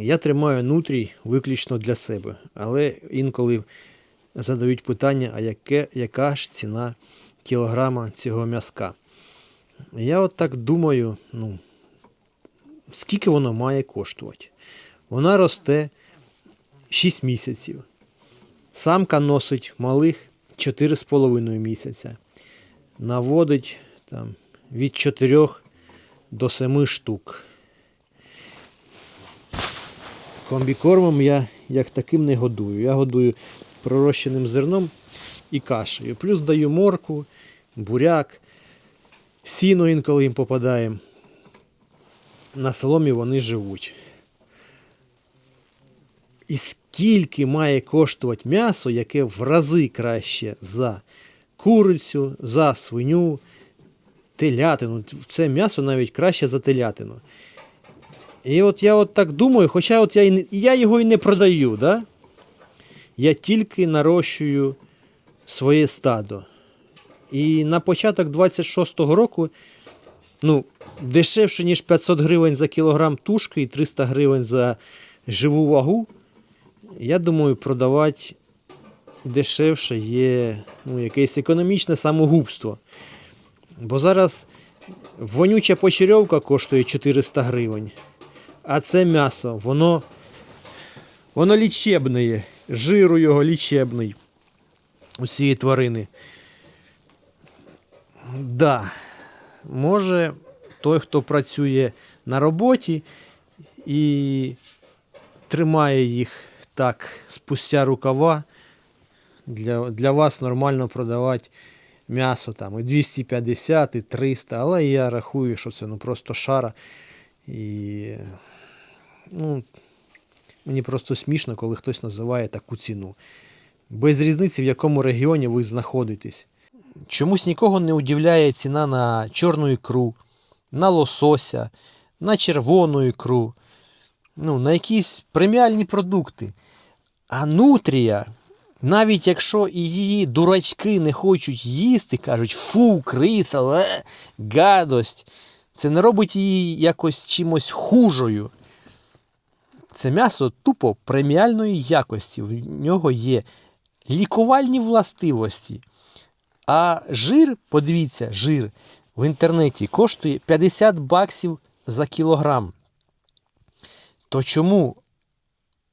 Я тримаю нутрій виключно для себе, але інколи задають питання, а яке, яка ж ціна кілограма цього м'язка. Я от так думаю, ну, скільки воно має коштувати. Вона росте 6 місяців. Самка носить малих 4,5 місяця. Наводить там, від 4 до 7 штук. Комбікормом я як таким не годую. Я годую пророщеним зерном і кашею. Плюс даю морку, буряк, сіно інколи їм попадає. На соломі вони живуть. І скільки має коштувати м'ясо, яке в рази краще за курицю, за свиню, телятину. Це м'ясо навіть краще за телятину. І от я от так думаю, хоча от я, і я його і не продаю, да? я тільки нарощую своє стадо. І на початок 26-го року ну, дешевше, ніж 500 гривень за кілограм тушки і 300 гривень за живу вагу. Я думаю, продавати дешевше є ну, якесь економічне самогубство. Бо зараз вонюча почерьовка коштує 400 гривень. А це м'ясо, воно, воно лічебне. Жиру його лічебний. У цієї тварини. Да. Може, той, хто працює на роботі і тримає їх так спустя рукава, для, для вас нормально продавати м'ясо там і 250, і 300, але я рахую, що це ну просто шара. І ну, мені просто смішно, коли хтось називає таку ціну. Без різниці, в якому регіоні ви знаходитесь. Чомусь нікого не удивляє ціна на чорну ікру, на лосося, на червону ікру, ну, на якісь преміальні продукти. А нутрія, навіть якщо і її дурачки не хочуть їсти, кажуть, фу, ле, гадость, це не робить її якось чимось хужою. Це м'ясо тупо преміальної якості. В нього є лікувальні властивості. А жир, подивіться, жир в інтернеті коштує 50 баксів за кілограм. То чому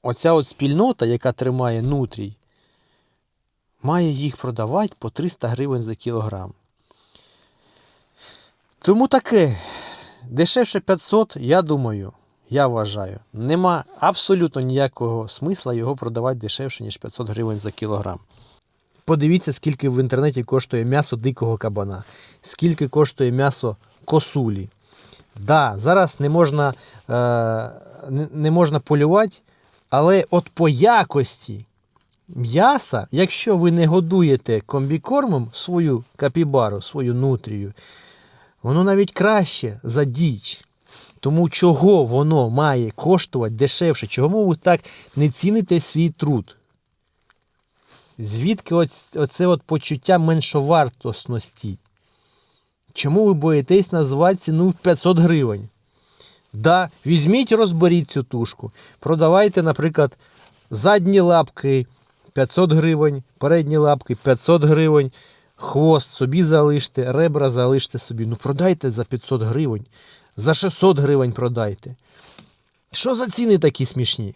оця от спільнота, яка тримає нутрій, має їх продавати по 300 гривень за кілограм? Тому таке. Дешевше 500, я думаю, я вважаю, нема абсолютно ніякого смисла його продавати дешевше, ніж 500 гривень за кілограм. Подивіться, скільки в інтернеті коштує м'ясо дикого кабана, скільки коштує м'ясо косулі. Да, зараз не можна, е, не, можна полювати, але от по якості м'яса, якщо ви не годуєте комбікормом свою капібару, свою нутрію, воно навіть краще за діч. Тому чого воно має коштувати дешевше? Чому ви так не ціните свій труд? Звідки оце от почуття меншовартосності? Чому ви боїтесь назвати ціну в 500 гривень? Да, візьміть, розберіть цю тушку. Продавайте, наприклад, задні лапки 500 гривень, передні лапки 500 гривень, хвост собі залиште, ребра залиште собі. Ну продайте за 500 гривень, за 600 гривень продайте. Що за ціни такі смішні?